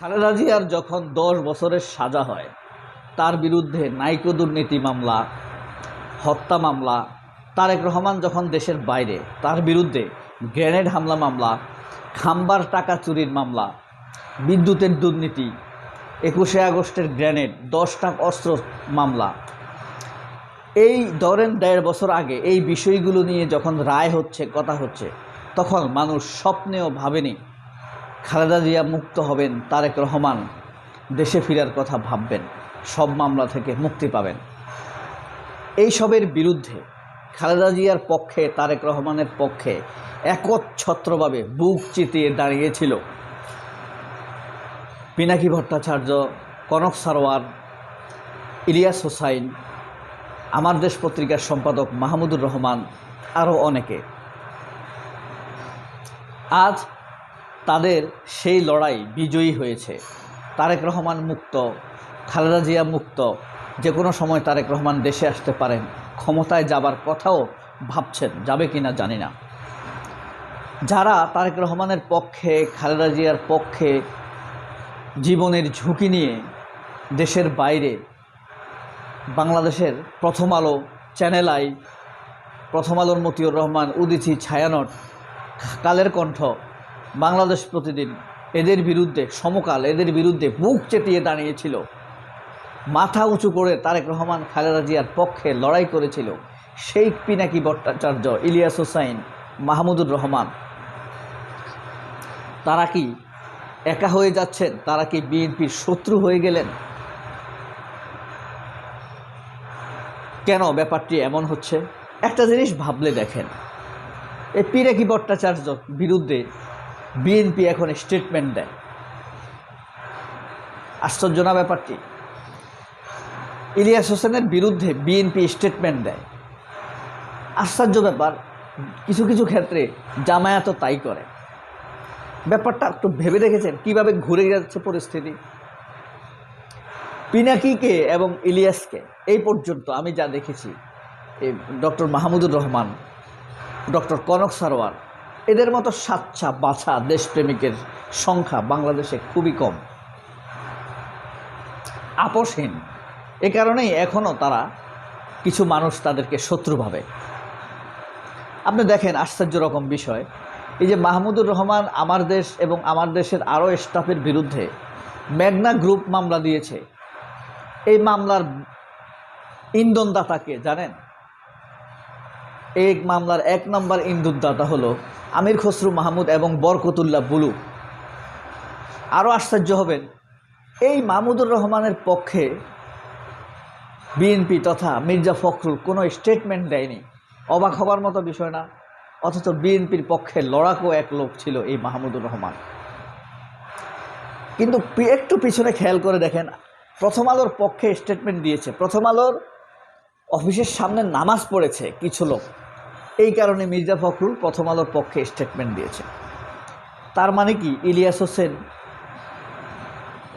খালেদা জিয়ার যখন দশ বছরের সাজা হয়, তার বিরুদ্ধে নাইকো দুর্নীতি মামলা, হত্যা মামলা, তারেক রহমান যখন দেশের বাইরে, তার বিরুদ্ধে গ্রেনেড হামলা মামলা, খাম্বার টাকা চুরির মামলা, বিদ্যুতের দুর্নীতি, একুশে আগস্টের গ্রেনেড দশটা অস্ত্র মামলা। এই ধরেন দেড় বছর আগে এই বিষয়গুলো নিয়ে যখন রায় হচ্ছে, কথা হচ্ছে, তখন মানুষ স্বপ্নেও ভাবেনি খালেদা জিয়া মুক্ত হবেন, তারেক রহমান দেশে ফেরার কথা ভাববেন, সব মামলা থেকে মুক্তি পাবেন। এই সবের বিরুদ্ধে খালেদা জিয়ার পক্ষে, তারেক রহমানের পক্ষে একচ্ছত্রভাবে বুক চিতিয়ে দাঁড়িয়েছিল পিনাকি ভট্টাচার্য, কনক সারোয়ার, ইলিয়াস হোসাইন, আমার দেশ পত্রিকার সম্পাদক মাহমুদুর রহমান, আরও অনেকে। আজ তাদের সেই লড়াই বিজয়ী হয়েছে। তারেক রহমান মুক্ত, খালেদা জিয়া মুক্ত, যে কোনো সময় তারেক রহমান দেশে আসতে পারেন, ক্ষমতায় যাবার কথাও ভাবছেন, যাবে কি না জানি না। যারা তারেক রহমানের পক্ষে, খালেদা জিয়ার পক্ষে জীবনের ঝুঁকি নিয়ে দেশের বাইরে, বাংলাদেশের প্রথম আলো চ্যানেল আই, প্রথম আলোর মতিউর রহমান, উদিচি, ছায়ানট, কালের কণ্ঠ বাংলাদেশ প্রতিদিন এদের বিরুদ্ধে সমকাল এদের বিরুদ্ধে বুক চেটিয়ে দাঁড়িয়েছিল। মাথা উঁচু করে তারেক রহমান, খালেদা জিয়ার পক্ষে লড়াই করেছিল শেখ পিনাকি ভট্টাচার্য, ইলিয়াস হোসাইন, মাহমুদুর রহমান। তারা কি একা হয়ে যাচ্ছেন? তারা কি বিএনপির শত্রু হয়ে গেলেন? কেন ব্যাপারটি এমন হচ্ছে? একটা জিনিস ভাবলে দেখেন, এই পিনাকি ভট্টাচার্য বিরুদ্ধে বিএনপি এখন স্টেটমেন্ট দেয়। আশ্চর্য না ব্যাপারটি। ইলিয়াস হোসেনের বিরুদ্ধে বিএনপি স্টেটমেন্ট দেয়। আশ্চর্য ব্যাপার, কিছু কিছু ক্ষেত্রে জামায়াতও তাই করে। ব্যাপারটা একটু ভেবে দেখেছেন, কীভাবে ঘুরে যাচ্ছে পরিস্থিতি? পিনাকিকে এবং ইলিয়াসকে, এই পর্যন্ত আমি যা দেখেছি ডক্টর মাহমুদুর রহমান, ডক্টর কনক সারোয়ার এদের মতো সাচ্ছা বাছা দেশপ্রেমিকের সংখ্যা বাংলাদেশে খুবই কম। আপোষহীন। এ কারণেই এখনও তারা কিছু মানুষ তাদেরকে শত্রু ভাবে। আপনি দেখেন আশ্চর্য রকম বিষয়। এই যে মাহমুদুর রহমান আমার দেশ এবং আমার দেশের আরও স্টাফের বিরুদ্ধে ম্যাগনা গ্রুপ মামলা দিয়েছে। এই মামলার ইন্ধনদাতাকে, জানেন? এই মামলার এক নম্বর ইন্ধনদাতা হলো আমির খসরু মাহমুদ এবং বরকতুল্লাহ বুলু। আরও আশ্চর্য হবেন, এই মাহমুদুর রহমানের পক্ষে বিএনপি তথা মির্জা ফখরুল কোনো স্টেটমেন্ট দেয়নি। অবাক হবার মতো বিষয় না, অথচ বিএনপির পক্ষে লড়াকও এক লোক ছিল এই মাহমুদুর রহমান। কিন্তু একটু পিছনে খেয়াল করে দেখেন, প্রথম আলোর পক্ষে স্টেটমেন্ট দিয়েছে। প্রথম আলোর অফিসের সামনে নামাজ পড়েছে কিছু লোক। কারণে মির্জা ফখরুল প্রথম আলোর পক্ষে স্টেটমেন্ট দিয়েছে তার মানে কি? ইলিয়াস হোসেন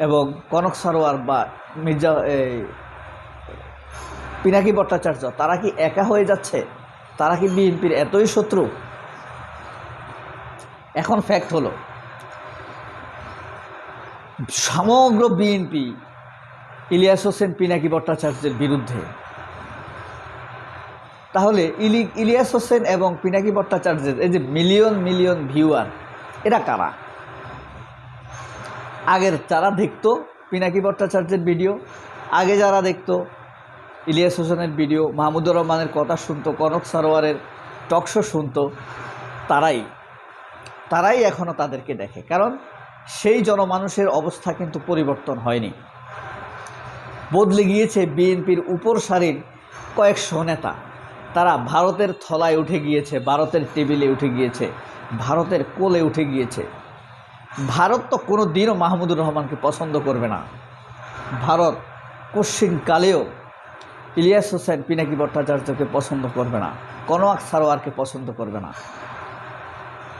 এবং কনক সারোয়ার বা মির্জা এই, পিনাকি ভট্টাচার্য তারা কি একা হয়ে যাচ্ছে? তারা কি বিএনপির এতই শত্রু? এখন ফ্যাক্ট হলো সমগ্র বিএনপি ইলিয়াস হোসেন পিনাকি ভট্টাচার্যের বিরুদ্ধে তাহলে ইলি, ইলিয়াস হোসেন এবং পিনাকি ভট্টাচার্যের এই যে মিলিয়ন মিলিয়ন ভিউয়ার, এরা কারা? আগের যারা দেখতো পিনাকি ভট্টাচার্যের ভিডিও, আগে যারা দেখতো ইলিয়াস হোসেনের ভিডিও, মাহমুদুর রহমানের কথা শুনতো, কনক সারোয়ারের টকশো শুনতো, তারাই তারাই এখনও তাদেরকে দেখে। কারণ সেই জনমানুষের অবস্থা কিন্তু পরিবর্তন হয়নি। বদলে গিয়েছে বিএনপির উপর সারির কয়েকশো নেতা। তারা ভারতের থলায় উঠে গিয়েছে, ভারতের টেবিলে উঠে গিয়েছে, ভারতের কোলে উঠে গিয়েছে। ভারত তো কোনো দিনও মাহমুদুর রহমানকে পছন্দ করবে না। ভারত কালেও ইলিয়াস হোসেন পিনাকি ভট্টাচার্যকে পছন্দ করবে না, কনোয়াক সারোয়ারকে পছন্দ করবে না।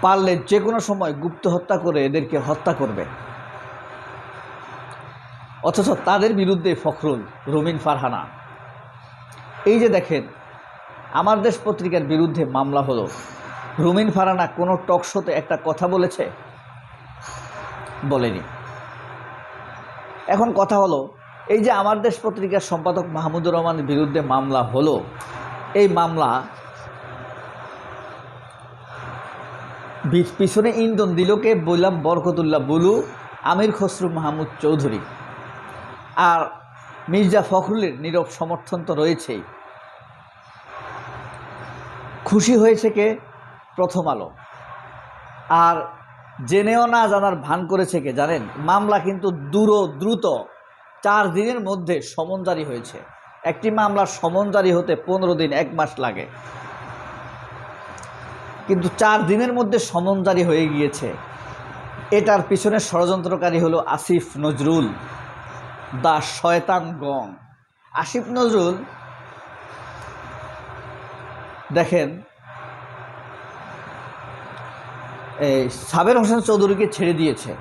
পারলে যে কোনো সময় গুপ্ত হত্যা করে এদেরকে হত্যা করবে। অথচ তাদের বিরুদ্ধে ফখরুল, রুমিন ফারহানা। এই যে দেখেন আমার দেশ পত্রিকার বিরুদ্ধে মামলা হলো। রুমিন ফারানা কোনো টক শোতে একটা কথা বলেছে? বলেনি। এখন কথা হলো, এই যে আমার দেশ পত্রিকার সম্পাদক মাহমুদুর রহমানের বিরুদ্ধে মামলা হলো, এই মামলা পিছনে ইন্ধন দিলকে বললাম, বরকতুল্লাহ বুলু, আমির খসরু মাহমুদ চৌধুরী। আর মির্জা ফখরুলের নীরব সমর্থন তো রয়েছেই। খুশি হয়েছে কে? প্রথম আলো। আর জেনেও না জানার ভান করেছে কে জানেন? মামলা কিন্তু দূর দ্রুত। চার দিনের মধ্যে সমন জারি হয়েছে। একটি মামলার সমন জারি হতে পনেরো দিন, এক মাস লাগে। কিন্তু চার দিনের মধ্যে সমন জারি হয়ে গিয়েছে। এটার পিছনে ষড়যন্ত্রকারী হলো আসিফ নজরুল, দা শয়তান গং। আসিফ নজরুল দেখেন, এই সাবের হোসেন চৌধুরীকে ছেড়ে দিয়েছে।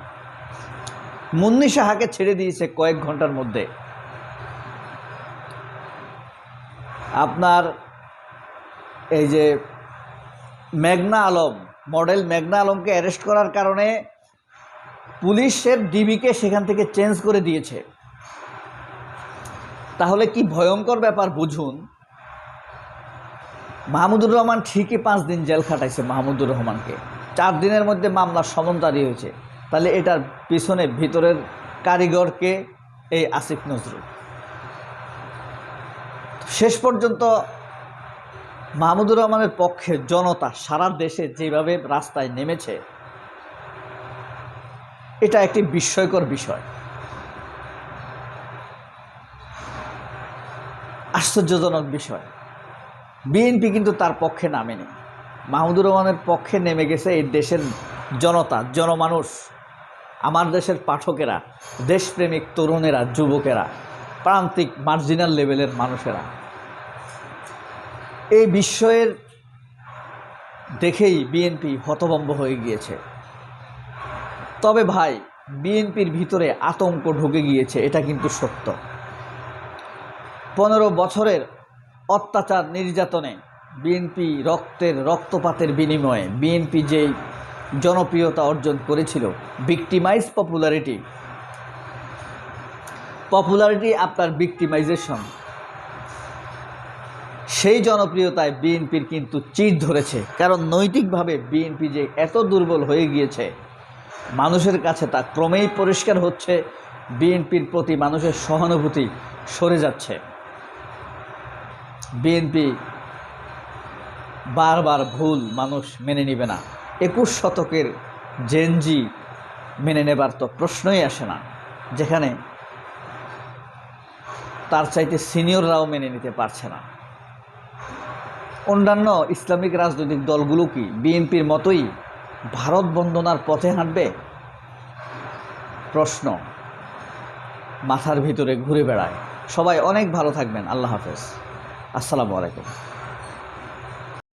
মুন্নি সাহাকে ছেড়ে দিয়েছে কয়েক ঘণ্টার মধ্যে। আপনার এই যে মেঘনা আলম, মডেল মেঘনা আলমকে অ্যারেস্ট করার কারণে পুলিশের ডিবিকে সেখান থেকে চেঞ্জ করে দিয়েছে। তাহলে কি ভয়ঙ্কর ব্যাপার বুঝুন? মাহমুদুর রহমান ঠিকই পাঁচ দিন জেল খাটাইছে মাহমুদুর রহমানকে। চার দিনের মধ্যে মামলার সমন জারি হয়েছে। তাহলে এটার পিছনে ভিতরের কারিগরকে এই আসিফ নজরুল। শেষ পর্যন্ত মাহমুদুর রহমানের পক্ষে জনতা সারা দেশে যেভাবে রাস্তায় নেমেছে, এটা একটি বিস্ময়কর বিষয়। আশ্চর্যজনক বিষয়। বিএনপি কিন্তু তার পক্ষে নামেনি। মাহমুদুর রহমানের পক্ষে নেমে গেছে এই দেশের জনতা, জনমানুষ, আমার দেশের পাঠকেরা, দেশপ্রেমিক তরুণেরা, যুবকেরা, প্রান্তিক মার্জিনাল লেভেলের মানুষেরা। এই বিস্ময়ের দেখেই বিএনপি হতভম্ব হয়ে গিয়েছে। তবে ভাই, বিএনপির ভিতরে আতঙ্ক ঢুকে গিয়েছে, এটা কিন্তু সত্য। পনেরো বছরের অত্যাচার নির্যাতনে বিএনপি রক্তের রক্তপাতের বিনিময়ে বিএনপি যেই জনপ্রিয়তা অর্জন করেছিল ভিক্টিমাইজ পপুলারিটি পপুলারিটি আপনার ভিক্টিমাইজেশন সেই জনপ্রিয়তায় বিএনপির কিন্তু চির ধরেছে, কারণ নৈতিকভাবে বিএনপি যে এত দুর্বল হয়ে গিয়েছে, মানুষের কাছে তা ক্রমেই পরিষ্কার হচ্ছে, বিএনপির প্রতি মানুষের সহানুভূতি সরে যাচ্ছে। বিএনপি বারবার ভুল মানুষ মেনে নেবে না। একুশ শতকের জেনজি মেনে নেবার তো প্রশ্নই আসে না, যেখানে তার চাইতে সিনিয়ররাও মেনে নিতে পারছে না। অন্যান্য ইসলামিক রাজনৈতিক দলগুলো কি বিএনপির মতোই ভারত বন্দনার পথে হাঁটবে? প্রশ্ন মাথার ভিতরে ঘুরে বেড়ায়। সবাই অনেক ভালো থাকবেন। আল্লাহ হাফেজ। আসসালামু আলাইকুম।